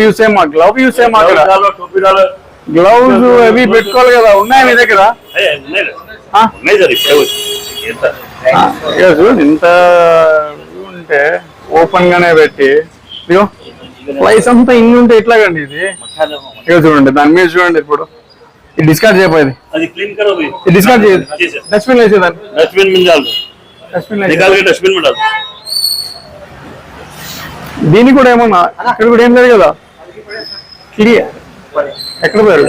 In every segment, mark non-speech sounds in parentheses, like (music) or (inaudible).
Use చేయమా glove use చేయమా gloves అవి పెట్టుకోవాలి కదా ఉన్నాయి మీ దగ్గర? చూడు ఇంత ఉంటే ఓపెన్ గానే పెట్టి ప్రైస్ అంతా ఇన్ని ఉంటే ఎట్లాగండి ఇది? ఇక చూడండి దాని మీద చూడండి ఇప్పుడు. ఇది డిస్కార్డ్ చేయబోయేది డిస్కార్డ్ చేయదు. డస్ట్బిన్ వేసేదాన్ని డస్ట్బిన్ డస్ట్బిన్ దీనికి కూడా ఏమన్నా అక్కడ కూడా ఏం లేదు కదా? ఎక్కడ పోయారు?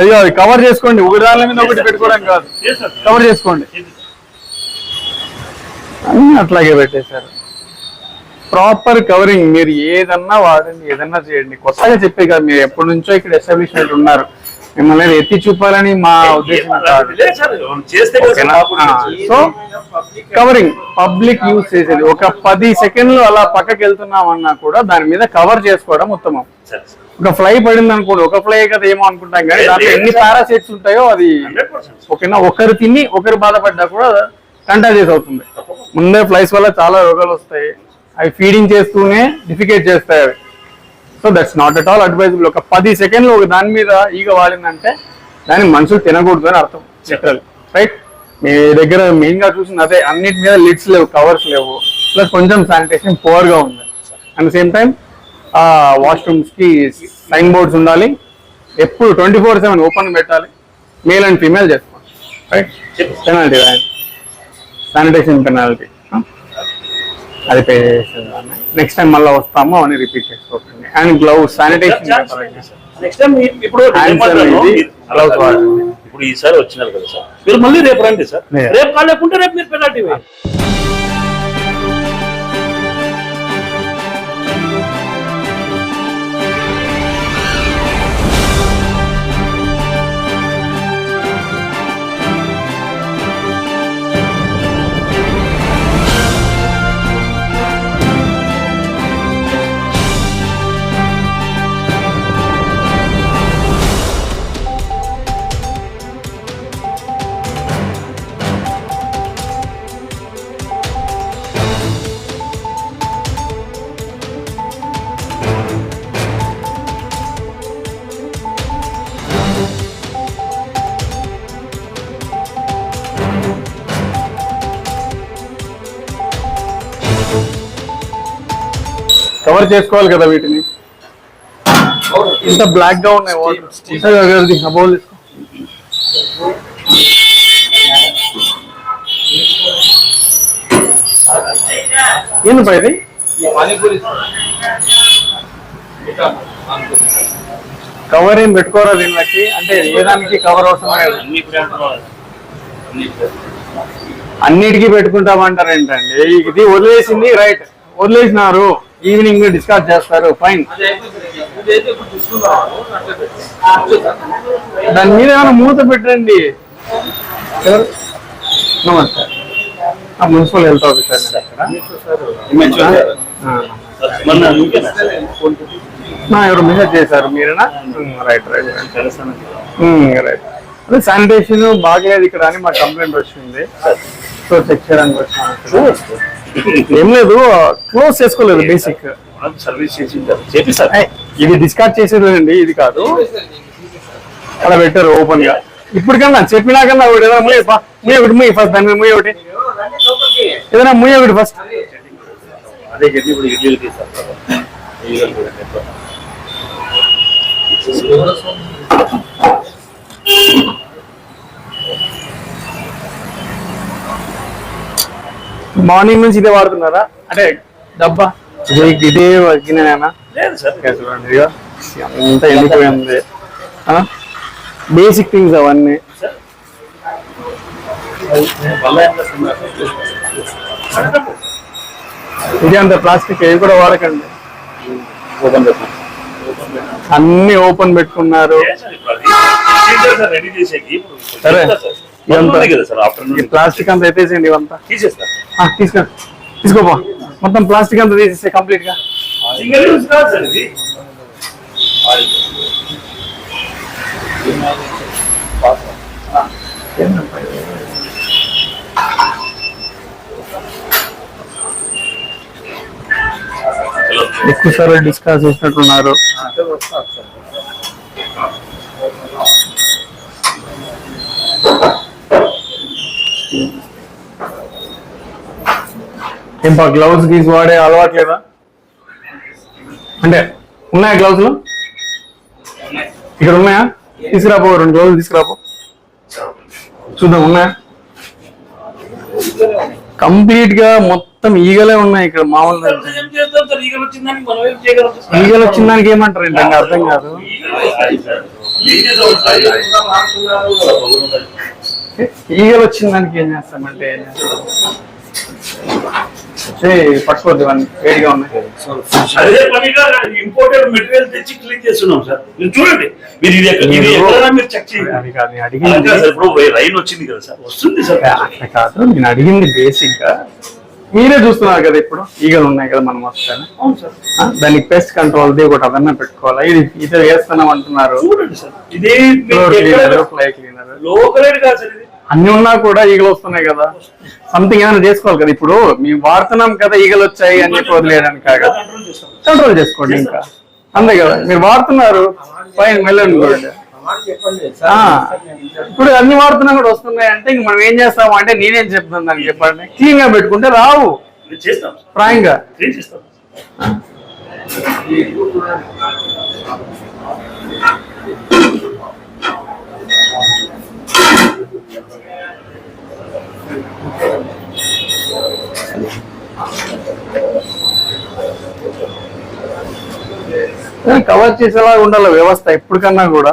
అయ్యో అది కవర్ చేసుకోండి. ఒకటి దాని మీద ఒకటి పెట్టుకోవడం కాదు. కవర్ చేసుకోండి. అన్ని అట్లాగే పెట్టేశారు. ప్రాపర్ కవరింగ్ మీరు ఏదన్నా వాడండి ఏదన్నా చేయండి. కొత్తగా చెప్పే కదా మీరు ఎప్పటి నుంచో ఇక్కడ ఎస్టాబ్లిష్మెంట్ ఉన్నారు. మిమ్మల్ని ఎత్తి చూపాలని మా ఉద్దేశం. సో కవరింగ్ పబ్లిక్ యూజ్ చేసేది. ఒక పది సెకండ్లు అలా పక్కకి వెళ్తున్నామన్నా కూడా దాని మీద కవర్ చేసుకోవడం ఉత్తమం. ఒక ఫ్లై పడింది అనుకోండి ఒక ఫ్లై కదా ఏమో అనుకుంటాం కానీ దాంట్లో ఎన్ని పారాసైట్స్ ఉంటాయో అది ఓకేనా? ఒకరు తిని ఒకరు బాధపడ్డా కూడా కంటాజియస్ అవుతుంది. ముందే ఫ్లైస్ వల్ల చాలా రోగాలు వస్తాయి. అవి ఫీడింగ్ చేస్తూనే డిఫికేట్ చేస్తాయి అవి. So that's not at all advisable ఒక పది సెకండ్లు ఒక దాని మీద ఈగ వాడిందంటే దాన్ని మనుషులు తినకూడదు అని అర్థం లిటరల్ రైట్ మీ దగ్గర మెయిన్గా చూసిన అదే అన్నిటి మీద లిడ్స్ లేవు కవర్స్ లేవు ప్లస్ కొంచెం శానిటేషన్ పువర్గా ఉంది అట్ సేమ్ టైం వాష్రూమ్స్కి సైన్ బోర్డ్స్ ఉండాలి. ఎప్పుడు ట్వంటీ ఫోర్ సెవెన్ ఓపెన్ పెట్టాలి మేల్ అండ్ ఫీమేల్ చేసుకోండి రైట్ పెనాల్టీ శానిటేషన్ పెనాల్టీ అది పే చేసేదాన్ని నెక్స్ట్ టైం మళ్ళీ వస్తాము అని రిపీట్ చేసుకోకండి and gloves sanitation next time ఇప్పుడు. ఇప్పుడు ఈసారి వచ్చినారు కదా సార్. మీరు మళ్ళీ రేపు రండి సార్. రేపు కాలేకుంటే రేపు మీరు పెనాల్టీ కవర్ చేసుకోవాలి కదా వీటిని? ఇంత బ్లాక్గా ఉన్నాయి వాటర్. బౌల్ ఏంది పై ఇది? కవర్ ఏం పెట్టుకోరా దీనికి అంటే ఏ దానికి కవర్ అవసరం లేదు. అన్నిటికీ పెట్టుకుంటామంటారు ఏంటండి? ఇది వదిలేసింది రైట్. వదిలేసినారు. ఈవినింగ్ డిస్కస్ చేస్తారు. ఫైన్ దాని మీద ఏమైనా మూత పెట్టండి? నమస్తే. ఆ మున్సిపల్ హెల్త్ ఆఫీసర్ ఎవరు మెసేజ్ చేశారు? మీరేనా? రైట్ రైట్ రైట్ అదే శానిటేషన్ బాగలేదు ఇక్కడ అని మా కంప్లైంట్ వచ్చింది. సో చెక్ చేయడానికి వచ్చినాను ఏం లేదు క్లోజ్ చేసుకోలేదు బేసిక్ సర్వీస్ చేసి ఇది డిస్కార్డ్ చేసేదండి ఇది కాదు. అలా పెట్టారు ఓపెన్గా ఇప్పటికన్నా చెప్పినాకన్నా ఒకటి ఏదైనా ముయ్య ముయ్య ఒకటి ముయ్య ఫస్ట్ దాని ముయ్య ఒకటి. ఏదైనా ముయ్య ఒకటి ఫస్ట్ అదే చెప్పి ఇప్పుడు ఇడ్లీలు తీస్తారు ఇడ్లీలు కూడా ఎక్కువ. మార్నింగ్ నుంచి ఇదే వాడుతున్నారా? అంటే డబ్బా. ఇదే సార్. చూడండి ఎండిపోయింది. బేసిక్ థింగ్స్ అవన్నీ? ఇది అంత ప్లాస్టిక్ ఏవి కూడా వాడకండి. అన్ని ఓపెన్ పెట్టుకున్నారు. సార్ ప్లాస్టిక్ అంతా ఎత్తేసేయండి ఇవంతా. తీసేస్తా. ఆ, తీసుకో. తీసుకోపా మొత్తం ప్లాస్టిక్ అంతా తీసేస్తే కంప్లీట్గా సింగిల్ యూజ్ కాదు సార్ ఇది. హలో ఎక్కువ సార్లు డిస్కస్ చేసినట్టున్నారు. ఏం బా గ్లౌజ్ గీజ్ వాడే అలవాట్లేదా? అంటే ఉన్నాయా గ్లౌజ్లు ఇక్కడ ఉన్నాయా? తీసుకురాపో రెండు గ్లౌజులు తీసుకురాపో. చూద్దాం ఉన్నాయా? కంప్లీట్గా మొత్తం ఈగలే ఉన్నాయి ఇక్కడ మామూలు ఈగలు వచ్చిన దానికి ఏమంటారు ఏంటంటే అర్థం కాదు? ఈగలు వచ్చిన దానికి ఏం చేస్తామంటే పట్టుకోవద్దు ఇవన్నీ వేడిగా ఉన్నాయి. అదే పనిగా ఇంపోర్టెడ్ మెటీరియల్ తెచ్చి క్లీన్ చేస్తున్నాం సార్. మీరు చూడండి మీరు ఇది ఇది ఎక్కడైనా చెక్ చేయండి. ఇప్పుడు రైన్ వచ్చింది కదా సార్ వస్తుంది సార్. అట్లా కాదు నేను అడిగింది బేసిక్గా మీరే చూస్తున్నారు కదా ఇప్పుడు ఈగలు ఉన్నాయి కదా మనం వస్తాను. దానికి పెస్ట్ కంట్రోల్ ది ఒకటి అదన్నా పెట్టుకోవాలా? ఇది ఇది వేస్తున్నాం అంటున్నారు. క్లీనర్ ఫ్లై అన్ని ఉన్నా కూడా ఈగలు వస్తున్నాయి కదా. సంథింగ్ ఏమైనా చేసుకోవాలి కదా ఇప్పుడు? మేము వాడుతున్నాం కదా ఈగలు వచ్చాయి అని చెప్పి వదిలేయడానికి కాగా కంట్రోల్ చేసుకోండి. ఇంకా. అంతే కదా. మీరు వాడుతున్నారు. ఫైన్ వెళ్ళండి కూడా. ఇప్పుడు అన్ని వాడుతున్నా కూడా వస్తున్నాయి అంటే ఇంక మనం ఏం చేస్తాము అంటే నేనేం చెప్తాను దానికి చెప్పండి. క్లీన్గా పెట్టుకుంటే రావు. ప్రాయంగా క్లీన్ చేస్తాం. కవర్ చేసేలా ఉండాలి వ్యవస్థ ఎప్పటికన్నా కూడా.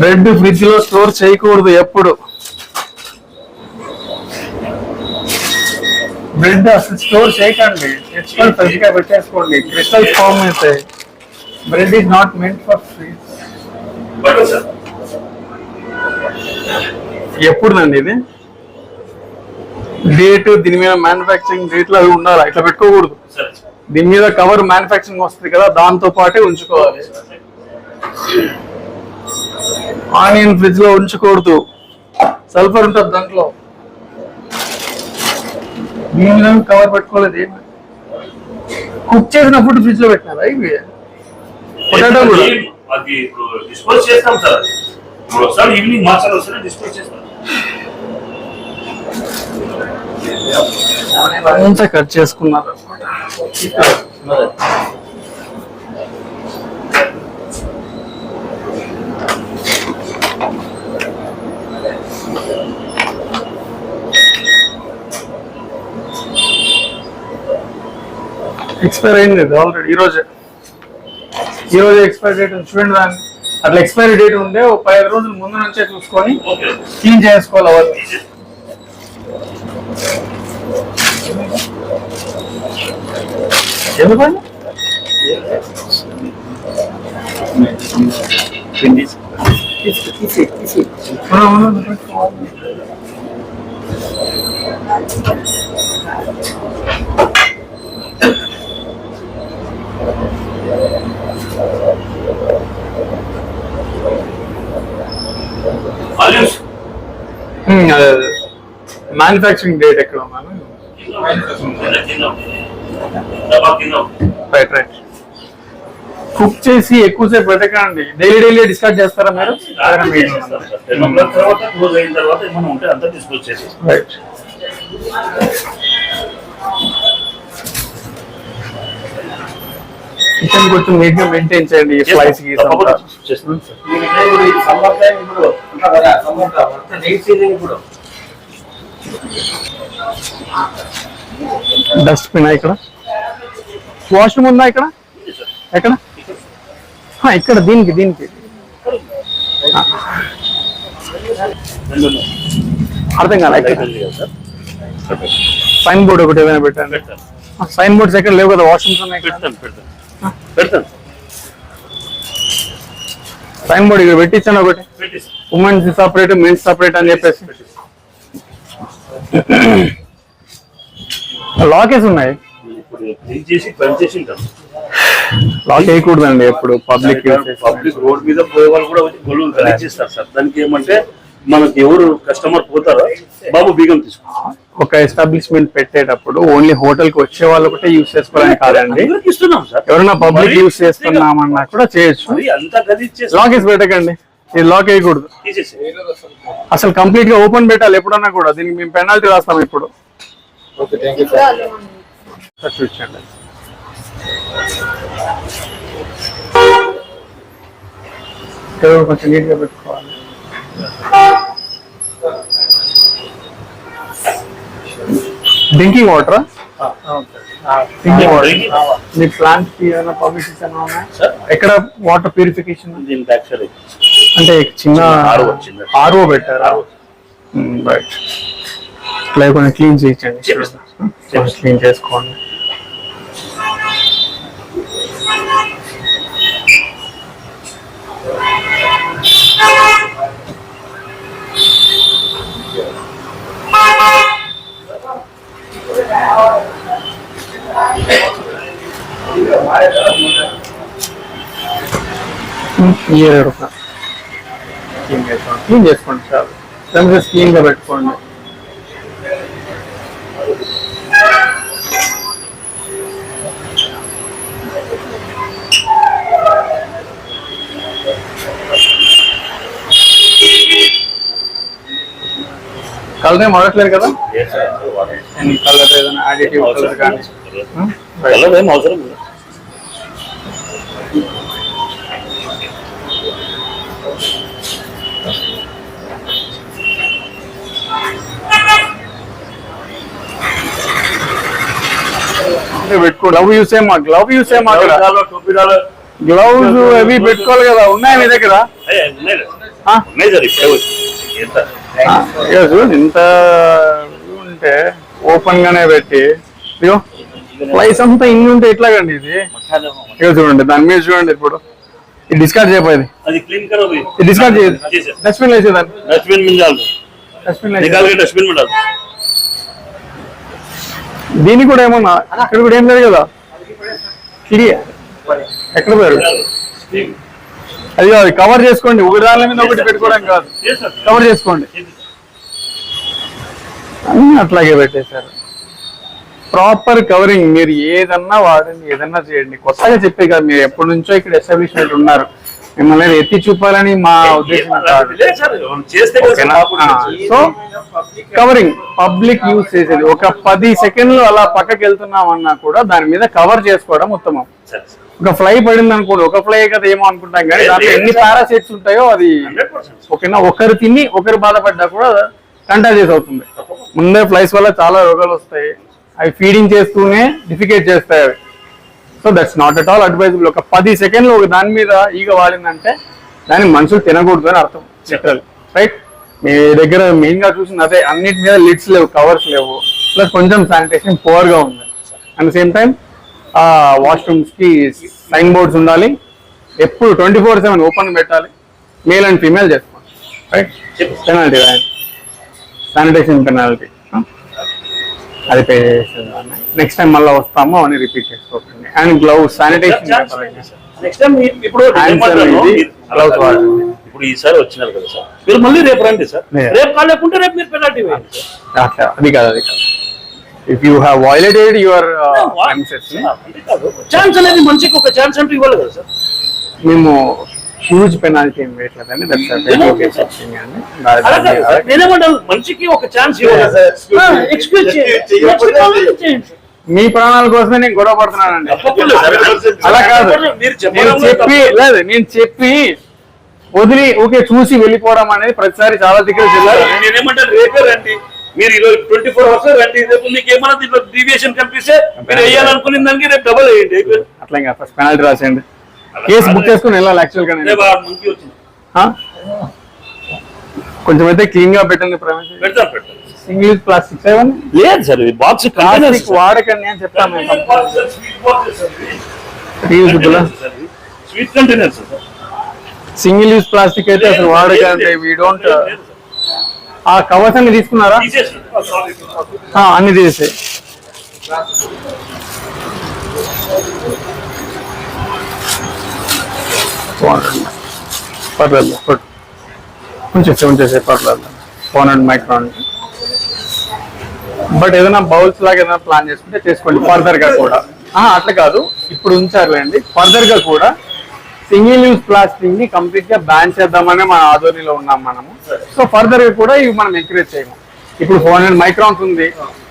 బ్రెడ్ ఫ్రిడ్జ్లో స్టోర్ చేయకూడదు ఎప్పుడు. బ్రెడ్ అసలు స్టోర్ చేయకండి. తెచ్చుకొని ఫ్రెష్గా పెట్టేసుకోండి క్రిస్టల్స్ ఫామ్ అవుతాయి bread is not meant for fridge ఎప్పుడుదండి ఇది? డేట్ దీని మీద మ్యానుఫ్యాక్చరింగ్ డేట్లో అవి ఉండాలి? ఇట్లా పెట్టుకోకూడదు. సరే దీని మీద కవర్ మ్యానుఫ్యాక్చరింగ్ వస్తుంది కదా దాంతో పాటే ఉంచుకోవాలి. ఆనియన్ ఫ్రిడ్జ్లో ఉంచకూడదు. సల్ఫర్ ఉంటుంది దాంట్లో. దీని మీద కవర్ పెట్టుకోలేదు. కుక్ చేసిన ఫుడ్ ఫ్రిడ్జ్లో పెట్టినారా ఇవి? పొటాటో కూడా. డిస్పోజ్ చేస్తాం సార్ ఈవినింగ్ మార్చాలి వస్తే డిస్పోజ్ చేస్తాం. అంతా కట్ చేసుకున్నారు. ఎక్స్పైర్ అయింది ఆల్రెడీ ఈ రోజే. ఈ రోజే ఎక్స్పైరీ డేట్ చూడండి దాన్ని. అట్లా ఎక్స్పైరీ డేట్ ఉండే ఒక పదిహేను రోజుల ముందు నుంచే చూసుకొని క్లీన్ చేసుకోవాలి Siapa banyak? Bindis. Isi, isi. Mana mana mana. Alius. Hmm, uh, manufacturing date ఎక్కడ రైట్ రైట్ కుక్ చేసి ఎక్కువసేపు పెట్టకండి డైలీ డైలీ డిస్కస్ చేస్తారా మీరు రైట్ కిచెన్ కొంచెం నీట్గా మెయింటైన్ చేయండి ఫ్లైస్కి ఇప్పుడు ఉంటా కదా సమ్మర్ అంతా రైట్ సీజన్ ఇప్పుడు డస్ట్బిన్ ఇక్కడ? వాష్రూమ్ ఉందా ఇక్కడ? ఎక్కడ? ఇక్కడ దీనికి దీనికి. అర్థం కాలే సైన్ బోర్డ్ ఒకటి ఏమైనా పెట్టండి. సైన్ బోర్డ్స్ ఎక్కడ లేవు కదా వాష్రూమ్స్ ఉన్నాయి పెడతాను సైన్ బోర్డ్ ఇక్కడ పెట్టించాను ఒకటి. ఉమెన్స్ సపరేట్ మెన్స్ సపరేట్ అని చెప్పేసి. (coughs) లాకేస్ ఉన్నాయి. లాక్ వేయకూడదండి ఎప్పుడు పబ్లిక్ పబ్లిక్ రోడ్ మీద పోయే వాళ్ళు కూడా వచ్చి గొల్లు కలెక్ట్ చేస్తారు సార్. దానికి ఏమంటే మనకి ఎవరు కస్టమర్ పోతారో బాబు బీగం తీసుకో ఒక ఎస్టాబ్లిష్మెంట్ పెట్టేటప్పుడు ఓన్లీ హోటల్కి వచ్చే వాళ్ళు ఒకటే యూస్ చేసుకోవడానికి కాదండి. ఎవరైనా పబ్లిక్ మరి యూస్ చేసుకున్నామన్నా కూడా చేయొచ్చు. అంతా పెట్టకండి. ఇది లాక్ వేయకూడదు. అసలు కంప్లీట్గా ఓపెన్ పెట్టాలి ఎప్పుడన్నా కూడా. దీనికి మేము పెనాల్టీ రాస్తాం ఇప్పుడు. చూపించండి కొంచెం నీట్గా పెట్టుకోవాలి డ్రింకింగ్ వాటర్ డ్రింకింగ్ వాటర్ మీ ప్లాంట్కి ఏమైనా పర్మిషన్స్ ఎక్కడ వాటర్ ప్యూరిఫికేషన్ దీని బ్యాక్ సైడ్ అంటే చిన్న. ఆర్ఓ పెట్టారా? రైట్ ఇట్లా కొంచెం క్లీన్ చేయించండి. క్లీన్ చేసుకోండి. ఇయర్ చేసుకోండి క్లీన్ చేసుకోండి సార్. ప్రెమిసెస్ క్లీన్గా పెట్టుకోండి. కలర్ ఏం వాడట్లేదు కదా? కలర్ ఏదైనా అడిటివ్ కలర్ కానీ? కలర్ ఏం అవసరం లేదు. పెట్టుకో గ్లవ్ యూస్ ఏం గ్లవ్ యూస్ ఏం గ్లౌజ్ అవి పెట్టుకోవాలి కదా ఉన్నాయి మీ దగ్గర? ఇంత ఉంటే ఓపెన్ గానే పెట్టి ప్రైస్ అంతా ఇన్ని ఉంటే ఎట్లాగండి ఇది? ఇక చూడండి దాని మీద చూడండి ఇప్పుడు. డిస్కార్డ్ చేయబోయేది డిస్కార్డ్ చేయదు డస్ట్బిన్ వేసేదాన్ని. డస్ట్బిన్ డస్ట్బిన్ డస్ట్బిన్ దీనికి కూడా ఏమన్నా అక్కడ కూడా ఏం లేదు కదా? క్లియర్ ఎక్కడ పోయారు? అది కాదు కవర్ చేసుకోండి. ఒకటి దాని మీద ఒకటి పెట్టుకోవడం కాదు. కవర్ చేసుకోండి. అన్నీ అట్లాగే పెట్టేశారు. ప్రాపర్ కవరింగ్ మీరు ఏదన్నా వాడండి ఏదన్నా చేయండి. కొత్తగా చెప్పే కాదు మీరు ఎప్పటి నుంచో ఇక్కడ ఎస్టాబ్లిష్మెంట్ ఉన్నారు. మిమ్మల్ని ఎత్తి చూపాలని మా ఉద్దేశం. సో కవరింగ్ పబ్లిక్ యూస్ చేసేది. ఒక పది సెకండ్లు అలా పక్కకి వెళ్తున్నాం అన్నా కూడా దాని మీద కవర్ చేసుకోవడం ఉత్తమం. ఒక ఫ్లై పడింది అనుకోండి ఒక ఫ్లై కదా ఏమో అనుకుంటాం కానీ దాంట్లో ఎన్ని పారాసైట్స్ ఉంటాయో అది ఓకేనా? ఒకరు తిని ఒకరు బాధపడ్డా కూడా కంటాజియస్ అవుతుంది ముందే ఫ్లైస్ వల్ల చాలా రోగాలు వస్తాయి. అవి ఫీడింగ్ చేస్తూనే డిఫికేట్ చేస్తాయి అవి. So that's not at all advisable ఒక పది సెకండ్లు ఒక దాని మీద ఈగ వాడిందంటే దాన్ని మనుషులు తినకూడదు అని అర్థం. లిటరల్ రైట్ మీ దగ్గర మెయిన్గా చూసింది అదే. అన్నిటి మీద లిడ్స్ లేవు కవర్స్ లేవు. ప్లస్ కొంచెం శానిటేషన్ పువర్గా ఉంది. అట్ ద సేమ్ టైం ఆ వాష్రూమ్స్కి సైన్ బోర్డ్స్ ఉండాలి. ఎప్పుడు ట్వంటీ ఫోర్ సెవెన్ ఓపెన్ పెట్టాలి మేల్ అండ్ ఫీమేల్ చేసుకోండి రైట్ పెనాల్టీ శానిటేషన్ పెనాల్టీ అది పే చేసేదాన్ని నెక్స్ట్ టైం మళ్ళీ వస్తాము అని రిపీట్ చేసుకోకండి and glove sanitation next time ఇప్పుడు కాదు. వాడండి. ఇప్పుడు ఈసారి వచ్చినారు కదా సార్ మీరు మళ్ళీ రేపు రండి సార్. రేపు కాలేకుంటే రేపు మీరు పెనాల్టీ. అట్లా అది కాదు అది కాదు if you have violated your chance అనేది మనిషికి ఒక ఛాన్స్ అంటూ ఇవ్వాలి కదా సార్ మేము హ్యూజ్ పెనాల్టీ ఏం వేయట్లేదండి మనిషికి ఒక ఛాన్స్ చేయండి. మీ ప్రాణాల కోసమే నేను గొడవ పడుతున్నానండి. అలా కాదు. నేను చెప్పి లేదు నేను చెప్పి వదిలి ఓకే చూసి వెళ్ళిపోవడం అనేది ప్రతిసారి చాలా దగ్గర జిల్లా నేనేమంటాను? రేపే రండి. మీరు ఈరోజు ట్వంటీ ఫోర్ అవర్స్ రండి. రేపు మీకు ఏమైనా దీంట్లో డీవియేషన్ కనిపిస్తే మీరు వేయాలనుకునే దానికి రేపు డబల్ వేయండి. అట్లా ఇంకా ఫస్ట్ పెనాల్టీ రాసేయండి. కేసు బుక్ చేసుకుని వెళ్ళాలి యాక్చువల్గా నేను. కొంచెం అయితే క్లీన్గా పెట్టండి సింగిల్ ప్లాస్టిక్ సెవెన్ లేదు సార్ బాక్స్ ప్లాస్టిక్ వాడకండి అని చెప్తాను స్వీట్ సింగిల్ యూజ్ ప్లాస్టిక్ అయితే అసలు వాడకండి వీ డోంట్ ఆ కవర్స్ అన్ని తీసుకున్నారా? తీసేసి ఆ, అన్ని పర్లేదు పట్టు. ఉంచేసి ఉంచేసి పర్లేదు. ఫోన్ అండ్ మైక్రాన్ బట్ ఏదైనా బౌల్స్ లాగా ఏదైనా ప్లాన్ చేసుకుంటే చేసుకోండి ఫర్దర్గా కూడా అట్లా కాదు. ఇప్పుడు ఉంచారులేండి ఫర్దర్గా కూడా సింగిల్ యూజ్ ప్లాస్టిక్ని కంప్లీట్గా బ్యాన్ చేద్దామనే మన ఆధ్వర్యంలో ఉన్నాం మనము. సో ఫర్దర్గా కూడా ఇవి మనం ఎంకరేజ్ చేయము. ఇప్పుడు ఫోర్ హండ్రెడ్ మైక్రాన్స్ ఉంది.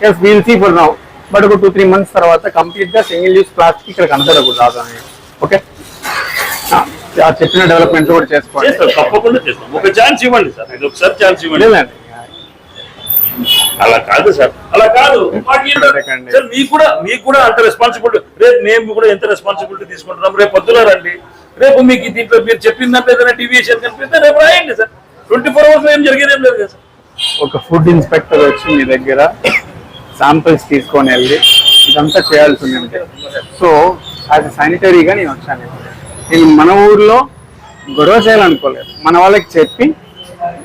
Yes we'll see for now but ఒక టూ త్రీ మంత్స్ తర్వాత కంప్లీట్గా సింగిల్ యూజ్ ప్లాస్టిక్ ఇక్కడ కనపడకూడదు ఓకే చెప్పిన డెవలప్మెంట్స్ కూడా చేసుకోండి చేస్తాం తప్పకుండా చేస్తాం. ఒక ఛాన్స్ ఇవ్వండి సార్. ఇది ఒకసారి ఛాన్స్ ఇవ్వండి. అలా కాదు సార్. అలా కాదు. సార్ మీకు కూడా మీకు కూడా అంత రెస్పాన్సిబిలిటీ రేపు మేము కూడా ఎంత రెస్పాన్సిబిలిటీ తీసుకుంటున్నాం? రేపు పొద్దున రండి. రేపు మీకు దీంట్లో మీరు చెప్పిన దాంట్లో ఏదైనా డీవియేషన్ కనిపిస్తే రేపు రాయండి సార్. ట్వంటీ ఫోర్ అవర్స్ ఏం జరిగేది ఏం లేదు కదా సార్. ఒక ఫుడ్ ఇన్స్పెక్టర్ వచ్చి మీ దగ్గర శాంపిల్స్ తీసుకొని వెళ్ళి ఇదంతా చేయాల్సి ఉంది సో యాజ్ శానిటరీగా నేను వచ్చాను. నేను మన ఊర్లో గొడవ చేయాలనుకోలేదు. మన వాళ్ళకి చెప్పి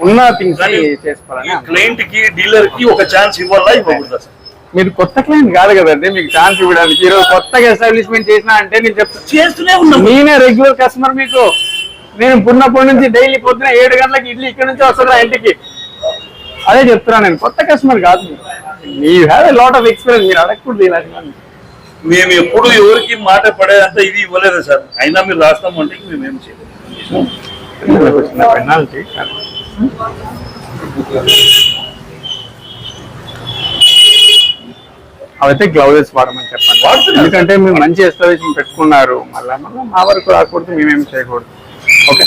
ఉన్న థింగ్స్ చేసుకోవాలని. క్లయింట్కి డీలర్కి ఒక ఛాన్స్ ఇవ్వాలా? ఇవ్వకూడదా సార్? మీరు కొత్త క్లయింట్ కాదు కదండి మీకు ఛాన్స్ ఇవ్వడానికి. ఈరోజు కొత్తగా ఎస్టాబ్లిష్మెంట్ చేసినా అంటే నేను చెప్తాను చేస్తూనే ఉన్నాం. నేనే రెగ్యులర్ కస్టమర్ మీకు. నేను పున్నప్పటి నుంచి డైలీ పొద్దున ఏడు గంటలకు ఇడ్లీ ఇక్కడ నుంచి వస్తుందా ఇంటికి? అదే చెప్తున్నా నేను. కొత్త కస్టమర్ కాదు మీ have a lot of experience మీరు అడగకూడదు ఇలాంటి మేము ఎప్పుడు ఎవరికి మాట పడేంత ఇది ఇవ్వలేదు సార్. అయినా మీరు రాస్తాం అంటే మేము ఏం చేయలేదు పెనాల్టీ అవైతే గ్లౌజెస్ వాడమని చెప్పండి. ఎందుకంటే మీరు మంచి ఎస్టాబ్లిష్మెంట్ పెట్టుకున్నారు. మళ్ళీ మళ్ళీ మా వరకు రాకూడదు మేమేం చేయకూడదు. ఓకే?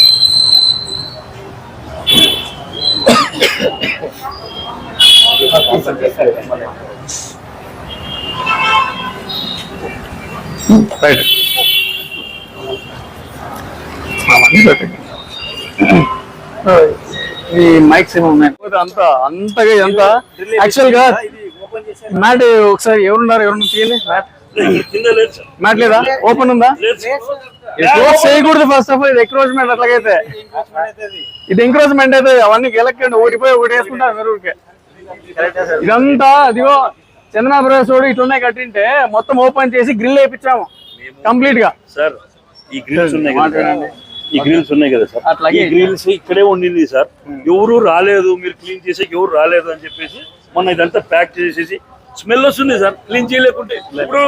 రైట్. అవన్నీ పెట్టండి. ఈ మైక్స్ ఏమో ఉన్నాయి. అంత అంతగా ఎంత? యాక్చువల్గా మ్యాట్ ఒకసారి ఎవరున్నారు? ఎవరు తీయండి మ్యాట్. మ్యాట్ లేదా? ఓపెన్ ఉందా? క్లోజ్ చేయకూడదు ఫస్ట్ ఆఫ్ ఆల్ ఇది ఎంక్రోచ్మెంట్ అట్లాగైతే. ఇది ఎంక్రోచ్మెంట్ అయితే అవన్నీ గెలక్కండి ఓడిపోయి ఒకటి వేసుకుంటారు మీరు ఇదంతా అదిగో చంద్రబాబు ఇట్లున్నాయి కట్టింటే మొత్తం ఓపెన్ చేసి గ్రిల్ వేయించాము కంప్లీట్గా. సార్ ఈ గ్రిల్స్ ఉన్నాయి కదా. ఈ గ్రిల్స్ ఉన్నాయి కదా సార్. అట్లాగే ఈ గ్రిల్స్ ఇక్కడే ఉండింది సార్. ఎవరు రాలేదు మీరు క్లీన్ చేసి ఎవరు రాలేదు అని చెప్పేసి మొన్న ఇదంతా ప్యాక్ చేసేసి స్మెల్ వస్తుంది సార్. క్లీన్ చేయలేకుంటే ఇప్పుడు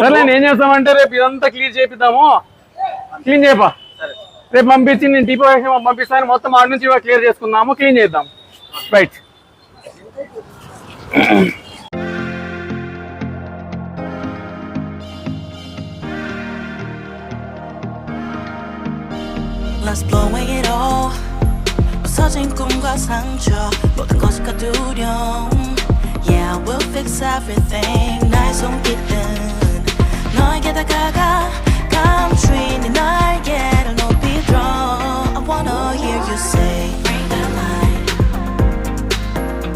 సరే నేను ఏం చేస్తామంటే రేపు ఇదంతా క్లీన్ చేపిద్దాము. క్లీన్ చేయపా రేపు పంపించి నేను టీపీ పంపిస్తాను. మొత్తం ఆడ నుంచి క్లియర్ చేసుకుందాము. క్లీన్ చేద్దాం. Right Let's blow away it all 부서진 꿈과 상처 모든 것이 가두려움 Yeah, we'll fix everything 날 손깃든 너에게 다가가 감추인 네 날개를 높이 들어 I wanna hear you say Bring the light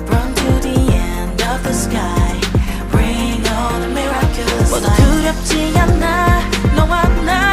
Run to the end of the sky Bring all the miraculous 모두 두렵지 않아 너와 나